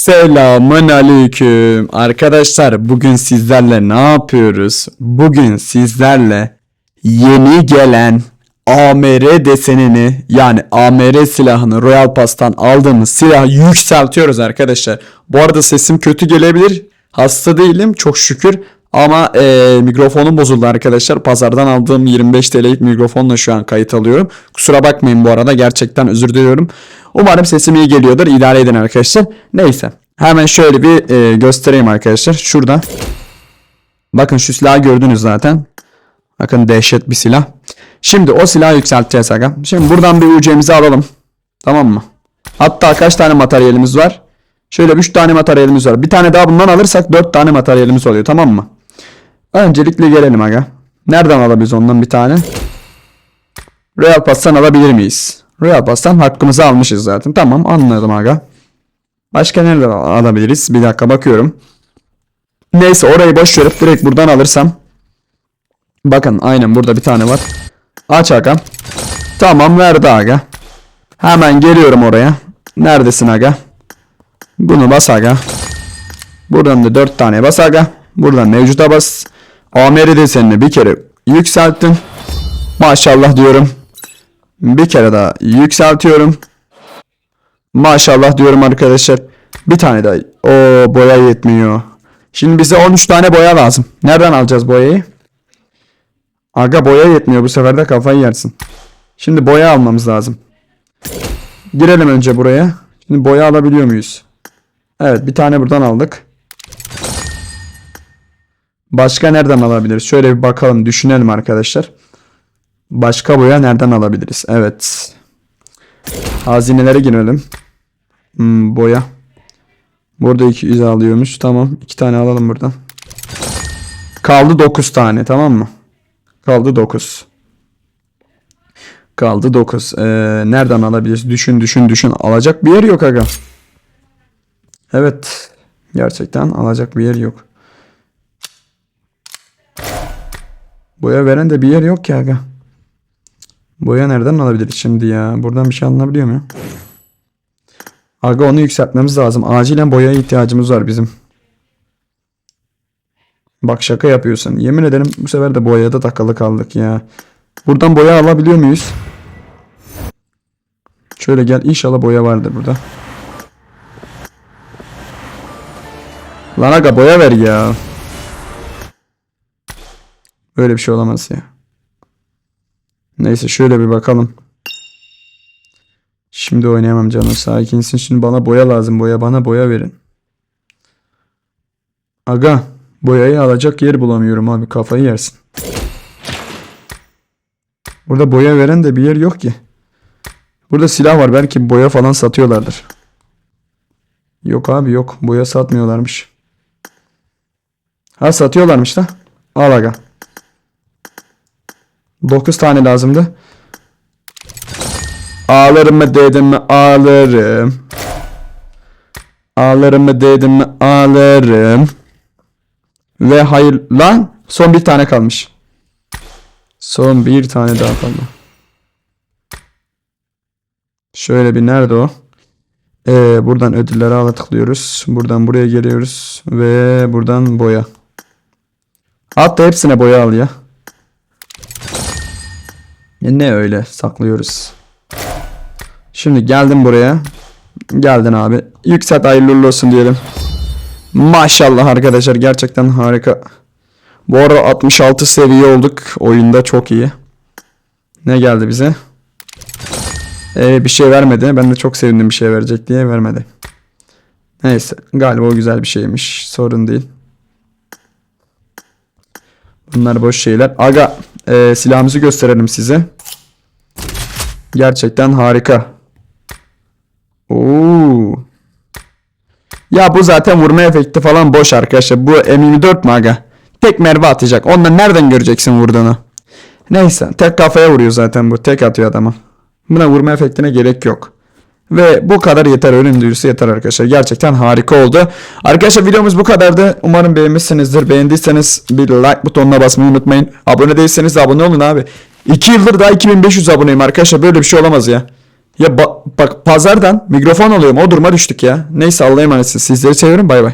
Selamın aleyküm. Arkadaşlar bugün sizlerle ne yapıyoruz? Bugün sizlerle yeni gelen AMR desenini yani AMR silahını Royal Pass'tan aldığımız silahı yükseltiyoruz arkadaşlar. Bu arada sesim kötü gelebilir. Hasta değilim çok şükür. Ama eee, mikrofonum bozuldu arkadaşlar. Pazardan aldığım 25 TL'lik mikrofonla şu an kayıt alıyorum. Kusura bakmayın bu arada. Gerçekten özür diliyorum. Umarım sesim iyi geliyordur. İdare edin arkadaşlar. Neyse. Hemen şöyle bir eee, göstereyim arkadaşlar. Şurada. Bakın şu silahı gördünüz zaten. Bakın dehşet bir silah. Şimdi o silahı yükselteceğiz aga. Şimdi buradan bir UC'mizi alalım. Tamam mı? Hatta kaç tane materyalimiz var? Şöyle 3 tane materyalimiz var. Bir tane daha bundan alırsak 4 tane materyalimiz oluyor tamam mı? Öncelikle gelelim aga. Nereden alabiliriz ondan bir tane? Royal Pass'tan alabilir miyiz? Royal Pass'tan hakkımızı almışız zaten. Tamam anladım aga. Başka nereden al- alabiliriz? Bir dakika bakıyorum. Neyse orayı boş verip direkt buradan alırsam. Bakın aynen burada bir tane var. Aç aga. Tamam verdi aga. Hemen geliyorum oraya. Neredesin aga? Bunu bas aga. Buradan da 4 tane bas aga. Buradan mevcuta bas. AMR desenini bir kere yükselttim. Maşallah diyorum. Bir kere daha yükseltiyorum. Maşallah diyorum arkadaşlar. Bir tane daha. O boya yetmiyor. Şimdi bize 13 tane boya lazım. Nereden alacağız boyayı? Aga boya yetmiyor bu sefer de kafayı yersin. Şimdi boya almamız lazım. Girelim önce buraya. Şimdi boya alabiliyor muyuz? Evet bir tane buradan aldık. Başka nereden alabiliriz? Şöyle bir bakalım düşünelim arkadaşlar. Başka boya nereden alabiliriz? Evet. Hazinelere girelim. Hmm, boya. Burada 200 alıyormuş. Tamam. iki tane alalım buradan. Kaldı 9 tane tamam mı? Kaldı 9. Kaldı 9. Ee, nereden alabiliriz? Düşün düşün düşün. Alacak bir yer yok aga. Evet. Gerçekten alacak bir yer yok. Boya veren de bir yer yok ki aga. Boya nereden alabiliriz şimdi ya? Buradan bir şey alınabiliyor mu ya? Aga onu yükseltmemiz lazım. Acilen boyaya ihtiyacımız var bizim. Bak şaka yapıyorsun. Yemin ederim bu sefer de boyaya takılı kaldık ya. Buradan boya alabiliyor muyuz? Şöyle gel inşallah boya vardır burada. Lan aga boya ver ya. Böyle bir şey olamaz ya. Neyse şöyle bir bakalım. Şimdi oynayamam canım sakinsin. Şimdi bana boya lazım. Boya bana boya verin. Aga boyayı alacak yer bulamıyorum abi. Kafayı yersin. Burada boya veren de bir yer yok ki. Burada silah var. Belki boya falan satıyorlardır. Yok abi yok. Boya satmıyorlarmış. Ha satıyorlarmış da. Al aga. 9 tane lazımdı. Ağlarım mı dedim mi ağlarım. Ağlarım mı dedim mi ağlarım. Ve hayır lan son bir tane kalmış. Son bir tane daha kaldı. Şöyle bir nerede o? Ee, buradan ödülleri ala tıklıyoruz. Buradan buraya geliyoruz. Ve buradan boya. Hatta hepsine boya al ya. Ne öyle saklıyoruz. Şimdi geldim buraya. Geldin abi. Yükselt hayırlı olsun diyelim. Maşallah arkadaşlar gerçekten harika. Bu arada 66 seviye olduk. Oyunda çok iyi. Ne geldi bize? Ee, bir şey vermedi. Ben de çok sevindim bir şey verecek diye vermedi. Neyse galiba o güzel bir şeymiş. Sorun değil. Bunlar boş şeyler. Aga e, silahımızı gösterelim size. Gerçekten harika. Oo. Ya bu zaten vurma efekti falan boş arkadaşlar. Bu M24 mi aga? Tek mermi atacak. Ondan nereden göreceksin vurduğunu? Neyse. Tek kafaya vuruyor zaten bu. Tek atıyor adama. Buna vurma efektine gerek yok. Ve bu kadar yeter. Ölüm duyurusu yeter arkadaşlar. Gerçekten harika oldu. Arkadaşlar videomuz bu kadardı. Umarım beğenmişsinizdir. Beğendiyseniz bir like butonuna basmayı unutmayın. Abone değilseniz de abone olun abi. 2 yıldır daha 2500 aboneyim arkadaşlar. Böyle bir şey olamaz ya. Ya ba- bak pazardan mikrofon alıyorum o duruma düştük ya. Neyse Allah'a emanetsiniz. Sizleri seviyorum bay bay.